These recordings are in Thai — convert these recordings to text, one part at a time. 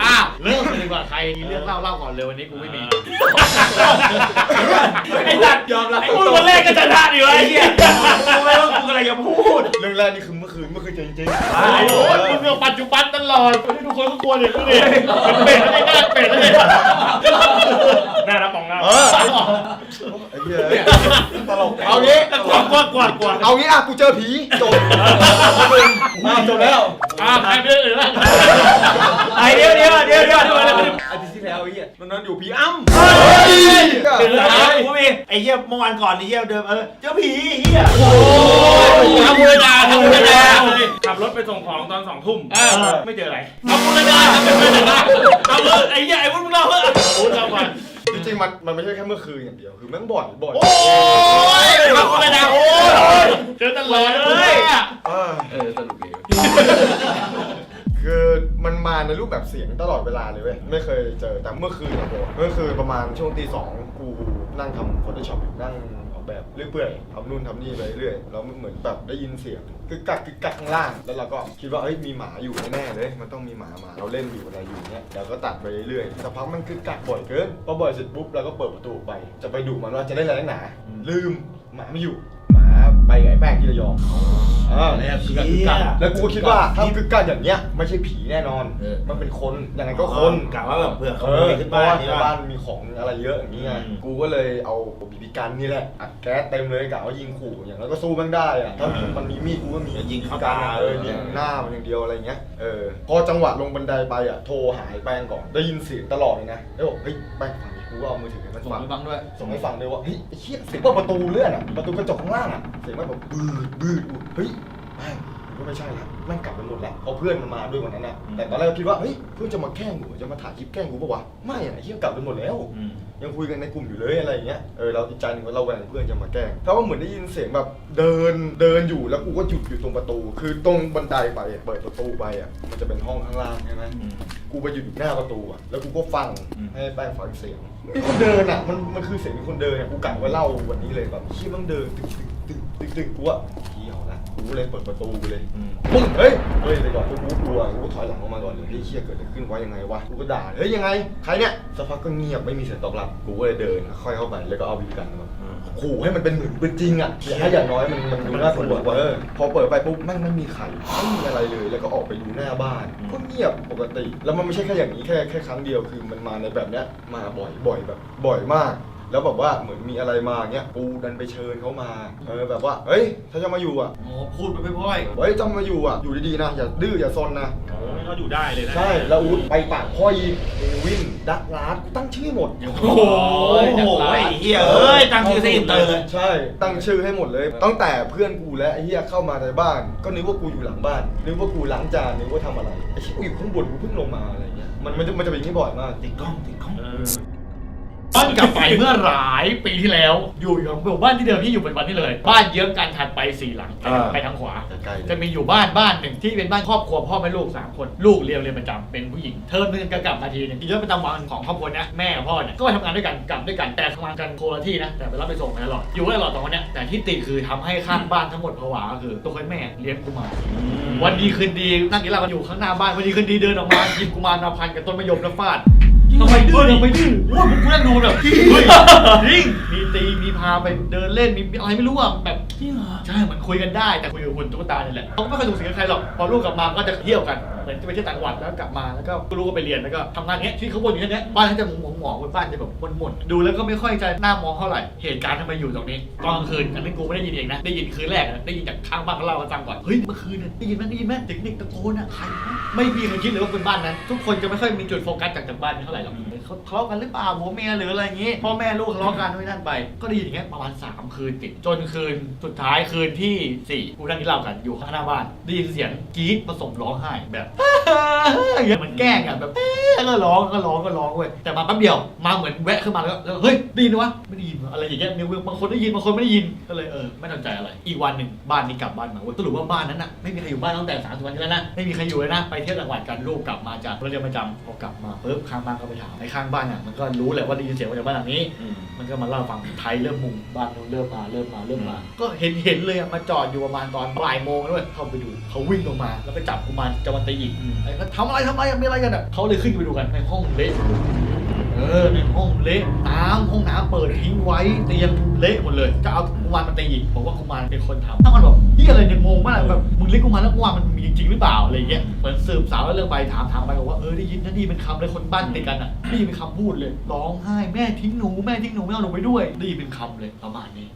อ้าวเริ่มเลยดีกว่าใครมีเรื่องเล่าเล่าก่อนเลยวันนี้กูไม่มีไอ้สัตว์ยอมรับไอ้พูดคนแรกก็ชนะดิวะไอ้เหี้ยกูไม่รู้กูกำลังจะพูดเรื่องแรกนี่คือเมื่อคืนเมื่อคืนจริงโอ้ยมึงเอาปัจจุบันตลอดคนที่ทุกคนก็กลัวเนี่ยก็เลยเป็นเป็ดแล้วไม่น่าเป็ดแล้วเนี่ยหน้ารับมองหน้าๆเออไอ้เหี้ยตลกเอา งี้กวาดกวาดกวาดกวาดเอางี้อะกูเจอผีจบอะจบแล้วอ่าใครไม่ได้เลยละไอ้เดี๋ยวเดี๋ยวเดี๋ยวเดี๋ยวเดี๋ยวเดี๋ยวอาทิตย์ที่แล้วไอ้เหี้ยนอนๆอยู่ผีอ้ำเฮ้ยเดี๋ยวกูมีไอ้เหี้ยเมื่อวานก่อนไอ้เหี้ยเดิมเออเจอผีไอ้เหี้ยโอ้ยทำเวลาทำเวลาขับรถไปส่งของตอนสองทุ่มเออไม่เจออะไรทำเวลาทำเวลาเอาเลยไอ้เหี้ยไอ้พวกมึงเล่าเถอะโอ้ยเราวัน จริงๆมันมันไม่ใช่แค่เมื่อคืนอย่างเดียวคือแม่งบ่อยบ่อยโอ้ยทำเวลาโอ้ยเจอตลอดเลยเออเออสนุกดีคือมันมาในรูปแบบเสียงตลอดเวลาเลยเว้ยไม่เคยเจอแต่เมื่อคืนอะโหเมื่อคืนประมาณช่วงตีสองกูนั่งทำ Photoshop อยู่นั่งออก แบบเรื่อยเปื่อยทำนู่นทำนี่ไปเรื่อยแล้วมันเหมือนแบบได้ยินเสียงกึกกักกึกกักข้างล่าง แล้วเราก็คิดว่าเอ้ยมีหมาอยู่แน่ๆเลย มันต้องมีหมาหมาเราเล่นอยู่อะไรอยู่เนี้ยเราก็ตัดไปเรื่อยๆสักพักมันกึกกักบ่อยเกินพอบ่อยเสร็จปุ๊บเราก็เปิดประตูออกไป จะไปดูมันว่าจะได้อะไรนักหนา ลืมหมาไม่อยู่หมา ไปกับไอ้แป้งที่ระยองอ่าแล้วกึกกักกึกกัก แล้วกูก็คิดว่าถ้ากึกกักอย่างเนี้ยไม่ใช่ผีแน่นอน เออ มันเป็นคนยังไงก็คนกะว่าแบบเผื่อขเอโมอยขึ้นเพบ้าราะนว่านี่ในว่าบ้านมีของอะไรเยอะอย่างนี้ไงอืม กูก็เลยเอาบีบีกันนี่แหละอัดแก๊สเต็มเลยกะว่ายิงขู่อย่างนั้นก็สู้แม่งได้อะถ้ามีมันมีมีดกูก็มี ยิงเข้ากันตาเออยิงหน้ามันอย่างเดียวอะไรเงี้ย เออ พอจังหวะลงบันไดไปอะ โทรหาไอ้แป้งก่อน ได้ยินเสียงตลอดเลยนะแล้วบอกเฮ้ย แป้งฟังดิกูก็เอามือถือให้มันส่งฟัง ไปฟังด้วย ส่งให้ฟังเลยว่า เฮ้ยไอ้เหี้ยเสียงเปิดประตูเลื่อนอะ ประตูกระจกข้างล่างอะ เสียงมันแบบบืดบืดอุ๊ยเฮ้ยแม่งมันก็ไม่ใช่ละแม่งกลับไปหมดแล้วเพราะเพื่อนมันมาด้วยวันนั้นอะแต่ตอนแรกก็คิดว่าเฮ้ยเพื่อนจะมาแกล้งกูจะมาถ่ายคลิปแกล้งกูปะวะไม่อะไอ้เหี้ยกลับไปหมดแล้ว อืม ยังคุยกันในกลุ่มอยู่เลยอะไรอย่างเงี้ย เออเราอีกใจหนึ่งว่าเราแหวงเพื่อนจะมาแกล้งเพราะว่าเหมือนได้ยินเสียงแบบเดินเดินอยู่แล้วกูก็หยุดอยู่ตรงประตู คือตรงบันไดไปอะเปิดประตูไปอะ มันจะเป็นห้องข้างล่างใช่ไหมอืมกูไปหยุดอยู่หน้าประตูอะ แล้วกูก็ฟังอืม ให้แป้งฟังเสียง มีคนเดินอะ มันมันคือเสียงมีคนเดินอะ กูกะว่าเล่าวันนี้เลยแบบชี้มันเดินตึกตึก ตึกตึกตึกกูอะเที่ยวละกูเลยเปิดประตูเลยอืมปึ้งเฮ้ยเฮ้ยไปก่อนกูกลัวกูถอยหลังออกมาก่อนเลยเฮ้ยเชี่ยเกิดอะไรขึ้นวะยังไงวะกูก็ด่าเฮ้ยยังไงใครเนี่ยสักพักก็เงียบไม่มีเสียงตอบรับกูก็เลยเดินค่อยเข้าไปแล้วก็เอาบิกันมาอืมขู่ให้มันเป็นเหมือนเป็นจริงอะอย่าให้อย่างน้อยมันมันดูน่ากลัวว่าเออพอเปิดไปปุ๊บแม่งไม่มีใครไม่มีอะไรเลย แล้วก็ออกไปดูหน้าบ้านก็เงียบปกติ แล้วมันไม่ใช่แค่อย่างนี้แค่แค่ครั้งเดียวคือมันมาในแบบเนี้ยมาบ่อยบ่อยแบบบ่อยมาก แล้วแบบว่าเหมือนมีอะไรมาเงี้ยกูดันไปเชิญเขามาเออแบบว่าเฮ้ยถ้าจะมาอยู่อะโอ้พูดไปไม่พ่อยเฮ้ยจะมาอยู่อะอยู่ดีๆนะอย่าดื้ออย่าซนนะโอ้ยเขาอยู่ได้เลยนะใช่แล้วอูดไปปากพ่ออีกเอวินดักลาสกูตั้งชื่อหมด โอ้โหไอ้เหี้ยเอ้ยตั้งชื่อซะอินเตอร์เลยใช่ ตั้งชื่อให้หมดเลย ตั้งแต่เพื่อนกูและไอ้เหี้ยเข้ามาในบ้าน ก็นึกว่ากูอยู่หลังบ้าน นึกว่ากูล้างจานนึกว่าทำอะไรไอ้เหี้ยกูอยู่ข้างบนกูเพิ่งลงมาอะไรเงี้ยมันมันจะมันจะเป็นอย่างนี้บ่อยมากติดกล้องติดกล้อง บ้านกลับไปเมื่อหลายปีที่แล้ว อยู่อยู่บ้านที่เดิมที่อยู่เป็นวันนี้เลย บ้านเยื้องกันถัดไปสี่หลังอ่า ไปทางขวา ใกล้ๆจะมีอยู่บ้านบ้านหนึ่งที่เป็นบ้านครอบครัวพ่อแม่ลูกสามคนลูกเรียนเรียนประจำเป็นผู้หญิงเทอมนึงก็กลับมาทีนึงทีเดียวประจำวันของครอบครัวเนี้ยแม่กับพ่อเนี่ยก็ไปทำงานด้วยกันกลับด้วยกันแต่ทำงานกันโคนละที่นะแต่ไปรับไปส่งกันตลอดอยู่กันตลอดสองคนเนี้ยแต่ที่ติดคือทำให้ข้างบ้านทั้งหมดผวาก็คือตัวคนแม่เลี้ยงกุมารวันดีคืนดีนั่งกินเหล้ากันอยู่ข้างหน้าบ้านวันดีคืนดีเดินออกมาหยิบกุมารมาพันกับต้นมะยมแล้วฟาด ทำไมดื้อทำไมดื้อโอ้ยผมกูนั่งดูแบบเฮ้ยจริงมีตีมีพาไปเดินเล่นมีอะไรไม่รู้อะแบบจริงเหรอ ใช่เหมือนคุยกันได้แต่คุยกับหุ่นตุ๊กตาเนี่ยแหละเขาก็ไม่เคยถูกสิงกับใครหรอกพอลูกกลับมาก็จะเที่ยวกันเหมือนจะไปเที่ยวต่างจังหวัดแล้วกลับมาแล้วก็ลูกก็ไปเรียนแล้วก็ทำงานเงี้ยชีวิตเขาวนอยู่แค่เนี้ยบ้านเขาจะหมองหมองๆบ้านจะแบบหม่นๆดูแล้วก็ไม่ค่อยจะน่ามองเท่าไหร่เหตุการณ์ทำไมอยู่ตรงนี้ตอนกลางคืนอันนี้กูไม่ได้ยินเองนะได้ยินคืนแรกอะได้ยินจากข้างบ้านเขาเล่าให้ฟังก่อนเฮ้ยเมื่อคืนน่ะได้ยินไหมได้ยินไหมเด็กเด็กๆตะโกนอะใครวะไม่มีใครคิดเลยว่าเป็นบ้านนั้น ทุกคนจะไม่ค่อยมีจุดโฟกัสจากจากบ้านนี้เท่าไหร่หรอกเขาทะเลาะกันหรือเปล่าผัวเมียหรืออะไรอย่างงี้พ่อแม่ลูกทะเลาะกันไม่นั่นไป ก็ได้ยินอย่างเงี้ยประมาณสามคืนติดจนคืนสุดท้ายคืนที่สี่กูนั่งกินเหล้ากันอยู่ข้างหน้าบ้านได้ยินเสียงกรี๊ดผสมร้องไห้แบบอย่างเงี้ยเหมือนแกล้งอะแบบก็ร้องก็ร้องก็ร้องเว้ยแต่มาแป๊บเดียวมาเหมือนแวะขึ้นมาแล้วก็แล้วเฮ้ยได้ยินวะไม่ได้ยินวะอะไรอย่างเงี้ยเนี่ยบางคนได้ยินบางคนไม่ได้ยินก็เลยเออไม่สนใจอะไร อีกวันหนึ่งบ้านนี้กลับบ้านมาเว้ยสรุปว่าบ้านนั้นน่ะไม่มีใครอยู่บ้านตั้งแต่สามสิบวันที่แล้วนะไม่มีใครอยู่เลยนะไปเที่ยวต่างจังหวัดกันลูกกลับมาจากโรงเรียนประจำพอกลับมาปุ๊บข้างบ้านก็ไปถามไอ้ข้างบ้านอะมันก็รู้แหละว่าได้ยินเสียงมาจากบ้านหลังนี้ มันก็มาเล่าฟังไทยเริ่มมุงบ้านนู้นเริ่มมาเริ่มมาเริ่มมา ก็เห็นเห็นเลยอะมาจอดอยู่ประมาณตอนบ่ายโมงด้วยเข้าไปดูเขาวิ่งลงมา แล้วไปจับกุมารจะมาตีอีกไอ้เขาทำอะไรทำอะไรมีอะไรกันอะเขาเลยขึ้นไปดูกันในห้องเละเออในห้องเละน้ำห้องน้ำเปิดทิ้งไว้เตียงเละหมดเลย จะเอากุมารมาตีอีกบอกว่ากุมารเป็นคนทำถ้ามันแบบนี่อะไรเนี่ยงงมากแบบมึงเลี้ยงกุมารแล้วกุมารมันมีจริงหรือเปล่าอะไรอย่างเงี้ยเหมือนสืบสาวแล้วเรื่องไปถามถามไปบอกว่าเออได้ยินนะนี่เป็นคำเลยคนบ้านติดกันอะได้ยินเป็นคำพูดเลยร้องไห้แม่ทิ้งหนูแม่ทิ้งหนูไม่เอาหนูไปด้วยได้ยินเป็นคำเลยประมาณนี้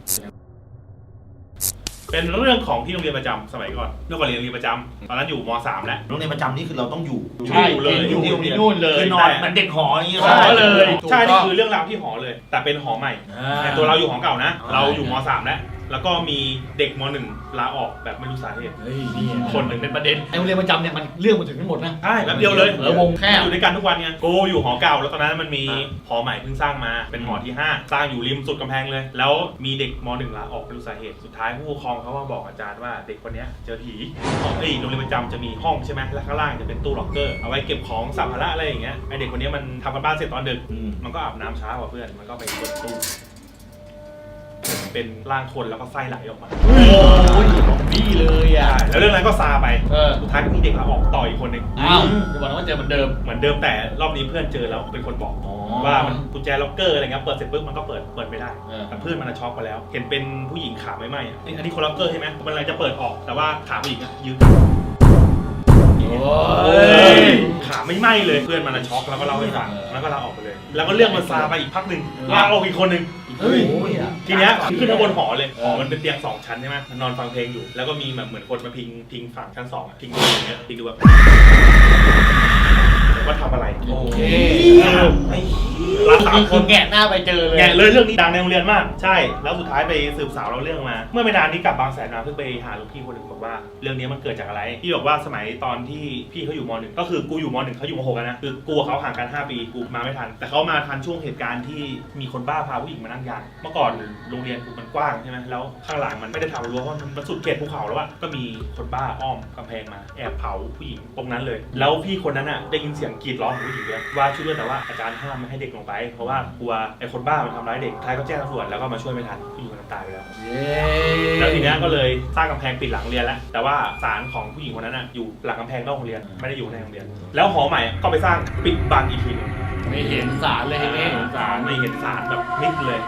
เป็นเรื่องของที่โรงเรียนประจำสมัยก่อนเมื่อก่อนเรียนโรงเรียนประจำตอนนั้นอยู่ม .3 แล้ว โรงเรียนประจำนี่คือเราต้องอยู่ ใช่เลยอยู่ที่โรงเรียนที่นู่นเลยคือนอนมันเด็กหออย่างเงี้ยหอเลย ถูกใช่ต้นี่องคือเรื่องราวที่หอเลย แต่เป็นหอใหม่อ่าแต่ตัวเราอยู่หอเก่านะอ่าเราอยู่ม .3 แล้ว แล้วก็มีเด็กม .1 ลาออกแบบไม่รู้สาเหตุ เฮ้ยนี่คนหนึ่งเป็นประเด็น ไอ้โรงเรียนประจำเนี่ยมันเรื่องมันถึงทั้งหมดนะ ใช่แป๊บเดียวเลยเออวงแคบ อยู่ด้วยกันทุกวันไงกูอยู่หอเก่าแล้วตอนนั้นมันมีหอใหม่เพิ่งสร้างมาเป็นหอที่ 5 สร้างอยู่ริมสุดกำแพงเลย แล้วมีเด็กม .1 ลาออกไม่รู้สาเหตุ สุดท้ายผู้ปกครองเขามาบอกอาจารย์ว่าเด็กคนเนี้ยเจอผีห้องเอ้ยโรงเรียนประจำจะมีห้องใช่ไหมแล้วข้างล่างจะเป็นตู้ล็อกเกอร์เอาไว้เก็บของสัมภาระอะไรอย่างเงี้ยไอเด็กคนเนี้ยมันทำกันบ้านเสร็จตอนดึก อืม มันก็อาบน้ำช้ากว่าเพื่อน มันก็ไปเปิดตู้ เป็นร่างคนแล้วก็ไส้ไหลออกมาโอ้ยนี่เลยอะ ใช่แล้วเรื่องนั้นก็ซาไปเออ สุดท้ายก็มีเด็กลาออกต่ออีกคนหนึ่งอ้าวจะบอกนะว่าเจอเหมือนเดิม เหมือนเดิมแต่รอบนี้เพื่อนเจอแล้วเป็นคนบอกอ๋อว่ามันกุญแจล็อกเกอร์อะไรเงี้ยเปิดเสร็จปุ๊บมันก็เปิดเปิดไม่ได้เออ แต่เพื่อนมันอะช็อกไปแล้ว เห็นเป็นผู้หญิงขาไม่ไหม้อะอันนี้คนล็อกเกอร์ใช่ไหมมันอะไรจะเปิดออกแต่ว่าขาผู้หญิงอะยืดโอ้เฮ้ยยขาไม่ไหม้เลยเพื่อนมันอะช็อกแล้วก็เล่าให้ฟังแล้วก็ลาออกไปเลย แล้วก็เรื่องมันซาไปอีกพักหนึ่งลาออกอีกคนหนึ่ง เฮ้ยทีเนี้ยขึ้นมาบนหอเลยหอมันเป็นเตียงสองชั้นใช่ไหมมันนอนฟังเพลงอยู่ แล้วก็มีแบบเหมือนคนมาพิงพิงฝั่งชั้นสองอะพิงดูอย่างเงี้ยพิงดูแบบ ว่าทำอะไรโอเคไอ้ลาสามคคือนแงะหน้าไปเจอเลยแง่เลยเรื่องนี้ดังในโรงเรียนมากใช่ แล้วสุดท้ายไปสืบสาวเราเรื่องมา เมื่อไม่นานนี้กลับบางแสนมาเพิ่งไปหาลูกพี่คนหนึ่งบอกว่า เรื่องนี้มันเกิดจากอะไรพี่บอกว่าสมัยตอนที่พี่เขาอยู่มหนึ่งก็คือกูอยู่มหนึ่งเขาอยู่มหกอะนะคือกูกับเขาห่างกัน5ปีกูมาไม่ทัน แต่เขามาทันช่วงเหตุการณ์ที่มีคนบ้าพาผู้หญิงมานั่งยางเมื่อก่อนโรงเรียนกูมันกว้างใช่ไหมแล้วข้างหลังมันไม่ได้ทำรั้วเพราะมันสุดเขตภูเขาแล้วอะก็มีคนบ้าอ้อมกำแพงมาแอบเผาผู้หญิงตรงนั้นเลย แล้วพี่คนนั้นอะได้ยินเสียงกรีดร้องของผู้หญิงด้วยว่าช่วยด้วยแต่ว่าอาจารย์ห้ามไม่ให้เด็กลงไป เพราะว่ากลัวไอ้คนบ้ามันทำร้ายเด็กท้ายก็แจ้งตำรวจแล้วก็มาช่วยไม่ทันผู้หญิงคนนั้นตายไปแล้วเย้แล้วทีเนี้ยก็เลยสร้างกำแพงปิดหลังโรงเรียนแล้วแต่ว่าศาลของผู้หญิงคนนั้นน่ะอยู่หลังกำแพงนอกโรงเรียนไม่ได้อยู่ในโรงเรียน แล้วหอใหม่ก็ไปสร้างปิดบังอีกทีหนึงไม่เห็นสารเลยเห็นไหมศาลไม่เห็นศาลแบบมิดเลย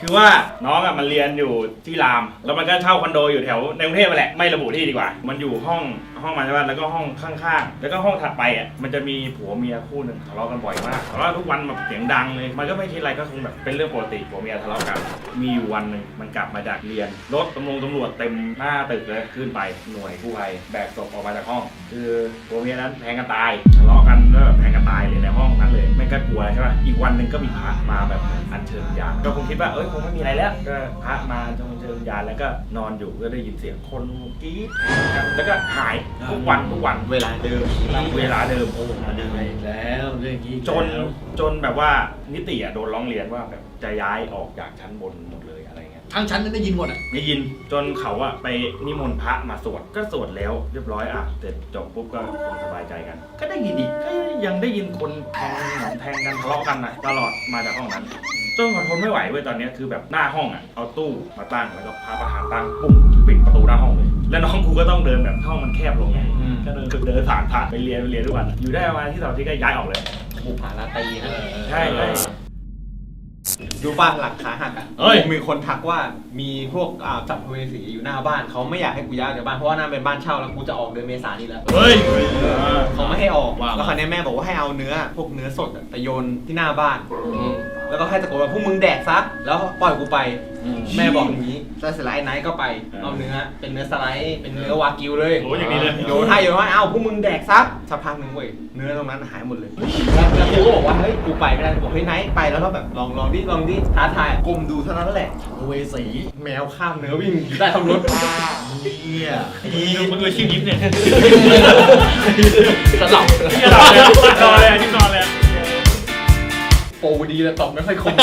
คือว่าน้องอะมันเรียนอยู่ที่ราม แล้วมันก็เช่าคอนโดอยู่แถวในกรุงเทพนั่นแหละไม่ระบุที่ดีกว่า มันอยู่ห้อง ห้องมันใช่ป่ะแล้วก็ห้องข้างๆ แล้วก็ห้องถัดไปอะมันจะมีผัวเมียคู่หนึ่งทะเลาะกันบ่อยมากทะเลาะทุกวันแบบเสียงดังเลย มันก็ไม่คิดอะไรก็คงแบบเป็นเรื่องปกติผัวเมียทะเลาะกัน มีอยู่วันหนึ่งมันกลับมาจากเรียนรถตำรวจตำรวจเต็มหน้าตึกเลยขึ้นไปหน่วยกู้ภัยแบกศพออกมาจากห้อง คือผัวเมียนั้นแทงกันตายทะเลาะกันแล้วแบบแทงกันตายเลยในห้องนั้นเลยไม่ก็กลัวใช่ป่ะอีกวันหนึ่งก็มีพระมาแบบอัญเชิญวิญาก็คงคิดว่าเอ้ยคงไม่มีอะไรแล้วก็พระมาอัญ เชิญวิญญาณแล้วก็นอนอยู่ก็ได้ยินเสียงคนกรี๊ดกันแล้วก็หายทุกวันทุกวันเวลาเดิมเวลาเดิมเวลาเดิมไปแล้วเรื่องนี้จนจนแบบว่านิติอะโดนร้องเรียนว่าแบบจะย้ายออกจากชั้นบนหมดเลยอะไรเงี้ย ทั้งชั้นนั้นได้ยินหมดอะ ได้ยินจนเขาอะไปนิมนต์พระมาสวดก็สวดแล้วเรียบร้อยอะเสร็จจบปุ๊บก็คงสบายใจกัน ก็ได้ยินอีกก็ยังได้ยินคนแทงหนอนแทงกันทะเลาะกันอะตลอดมาจากห้องนั้นจนเขาทนไม่ไหวเว้ยตอนเนี้ยคือแบบหน้าห้องอะเอาตู้มาตั้งแล้วก็พระประธานตั้งปุ้มปิดประตูหน้าห้องเลย แล้วน้องกูก็ต้องเดินแบบห้องมันแคบลงไงก็เดินเดินผ่านพระไปเรียนไปเรียนทุกวันอยู่ได้ประมาณที่เสาร์อาที่ก็ย้ายออกเลยบุผาราตรีนะใช่ใช่ ดูบ้านหลังขาหักอะเอ้ย มีคนทักว่ามีพวกอ่าจับพเวสีอยู่หน้าบ้านเขาไม่อยากให้กูย้ายออกจากบ้านเพราะว่านั่นเป็นบ้านเช่าแล้วกูจะออกเดือนเมษายนนี้แล้วเฮ้ยเขาไม่ให้ออกว่ามาแล้วคราวนี้แม่บอกว่าให้เอาเนื้อ พวกเนื้อสดอะไปโยนที่หน้าบ้าน แล้วก็ให้ตะโกนว่าพวกมึงแดกซะแล้วปล่อยกูไป แม่บอกอย่างนี้แล้วเสร็จแล้วไอ้ไนท์ก็ไปเอาเนื้อเป็นเนื้อสไลด์เป็นเนื้อวากิวเลยโอ้อย่างนี้เลยโยนให้โยนให้เอ้าพวกมึงแดกซับสักพักหนึ่งเว้ยเนื้อตรงนั้นหายหมดเลยแล้วแล้วกูก็บอกว่าเฮ้ยกูไปไม่ได้กูบอกเฮ้ยไนท์ไปแล้วก็แบบลองลองดิลองดิท้าทายก้มดูเท่านั้นแหละเวสีแมวข้ามเนื้อวิ่งอยู่ใต้ท้องรถเนี่ยมึงดูชีพยิ้มเนี่ยสลับที่ระดับเลย โปรดีแต่ตอบไม่ค่อยคม